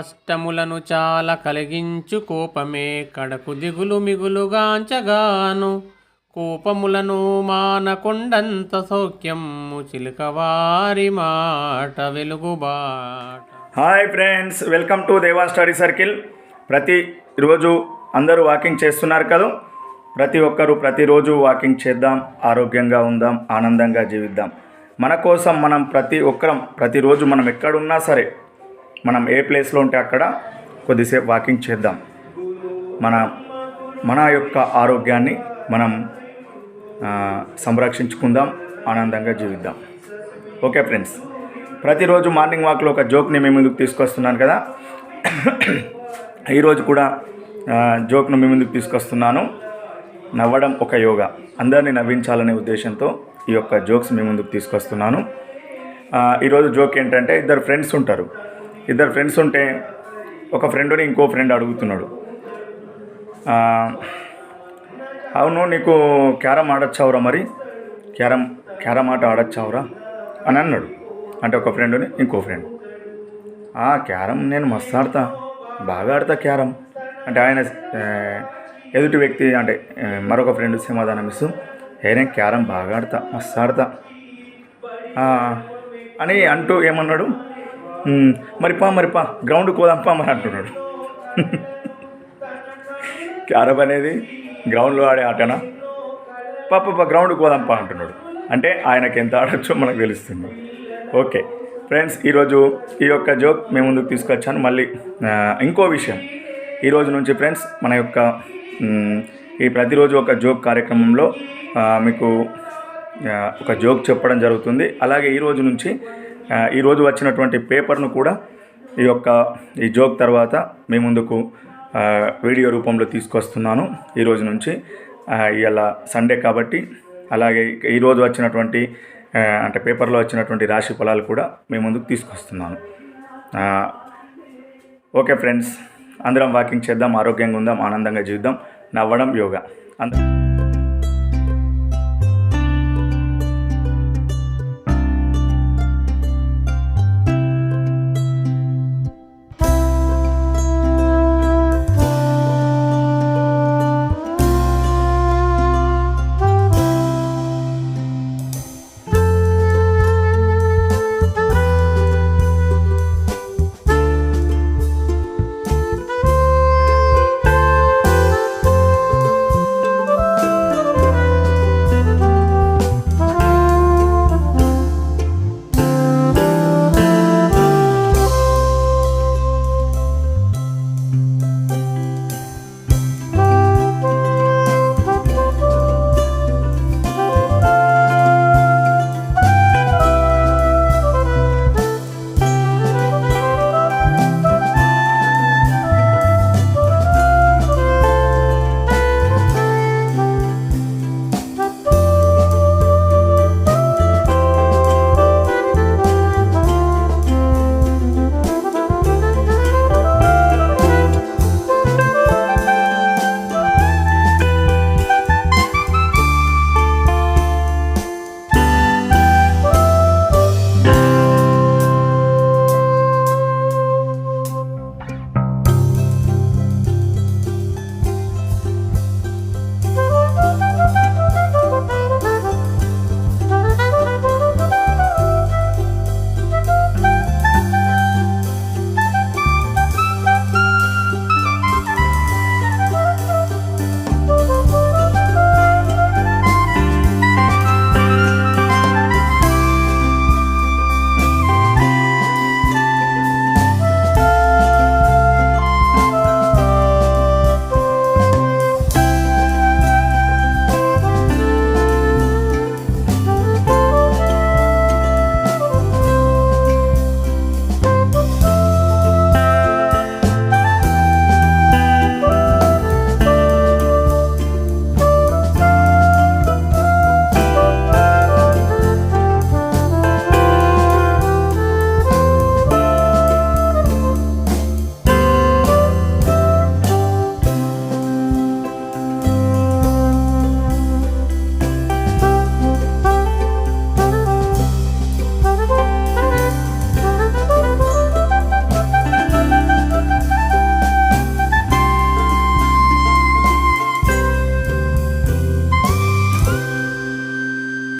కష్టములను చాలా కలిగించు కోపమే. కడకు దిగులు మిగులుగాంచగాను కోపములను మానకొండంత సౌఖ్యము చిలుకవారి మాట వెలుగుబాట. Hi friends welcome to Deva study circle ప్రతి రోజు అందరూ వాకింగ్ చేస్తున్నారు కదా? ప్రతి ఒక్కరూ ప్రతిరోజు వాకింగ్ చేద్దాం ఆరోగ్యంగా ఉందాం ఆనందంగా జీవిద్దాం. మన కోసం మనం ప్రతి ఒక్కరం ప్రతిరోజు మనం ఎక్కడున్నా సరే మనం ఏ ప్లేస్లో ఉంటే అక్కడ కొద్దిసేపు వాకింగ్ చేద్దాం. మన మన యొక్క ఆరోగ్యాన్ని మనం సంరక్షించుకుందాం ఆనందంగా జీవిద్దాం. ఓకే ఫ్రెండ్స్ ప్రతిరోజు మార్నింగ్ వాక్లో ఒక జోక్ని మీ ముందుకు తీసుకొస్తున్నాను కదా. ఈరోజు కూడా జోక్ను మీ ముందుకు తీసుకొస్తున్నాను. నవ్వడం ఒక యోగా. అందరినీ నవ్వించాలనే ఉద్దేశంతో ఈ యొక్క జోక్స్ మీ ముందుకు తీసుకొస్తున్నాను. ఈరోజు జోక్ ఏంటంటే ఇద్దరు ఫ్రెండ్స్ ఉంటారు. ఇద్దరు ఫ్రెండ్స్ ఉంటే ఒక ఫ్రెండ్ని ఇంకో ఫ్రెండ్ అడుగుతున్నాడు. అవును నీకు క్యారమ్ ఆడొచ్చావురా మరి? క్యారమ్ క్యారమ్ ఆట ఆడొచ్చావురా? అని అన్నాడు. అంటే ఒక ఫ్రెండ్ని ఇంకో ఫ్రెండ్. "ఆ, క్యారమ్ నేను మస్తు ఆడతా. బాగా ఆడతా క్యారమ్. అంటే ఆయన ఎదుటి వ్యక్తి అంటే మరొక ఫ్రెండ్ సమాధానం ఇస్తూ ఏ నేను క్యారమ్ బాగా ఆడతా మస్తు ఆడతా. అని అంటూ ఏమన్నాడు? మరి పా మరి పా. గ్రౌండ్కి పోదాంపా మరి అంటున్నాడు. క్యారమ్ అనేది గ్రౌండ్లో ఆడే ఆటనా? పాప గ్రౌండ్కి పోదాంపా అంటున్నాడు. అంటే ఆయనకి ఎంత ఆడొచ్చో మనకు తెలుస్తుంది. ఓకే. ఫ్రెండ్స్ ఈరోజు ఈ యొక్క జోక్ మేము ముందుకు తీసుకొచ్చాను. మళ్ళీ ఇంకో విషయం. ఈరోజు నుంచి ఫ్రెండ్స్ మన యొక్క ఈ ప్రతిరోజు ఒక జోక్ కార్యక్రమంలో మీకు ఒక జోక్ చెప్పడం జరుగుతుంది. అలాగే ఈ రోజు నుంచి ఈరోజు వచ్చినటువంటి పేపర్ను కూడా ఈ యొక్క ఈ జోక్ తర్వాత మీ ముందుకు వీడియో రూపంలో తీసుకొస్తున్నాను. ఈరోజు నుంచి ఇలా సండే కాబట్టి అలాగే ఈరోజు వచ్చినటువంటి అంటే పేపర్లో వచ్చినటువంటి రాశి ఫలాలు కూడా మీ ముందుకు తీసుకొస్తున్నాను. ఓకే ఫ్రెండ్స్ అందరం వాకింగ్ చేద్దాం ఆరోగ్యంగా ఉందాం ఆనందంగా జీవిద్దాం. నవ్వడం యోగా. అందరం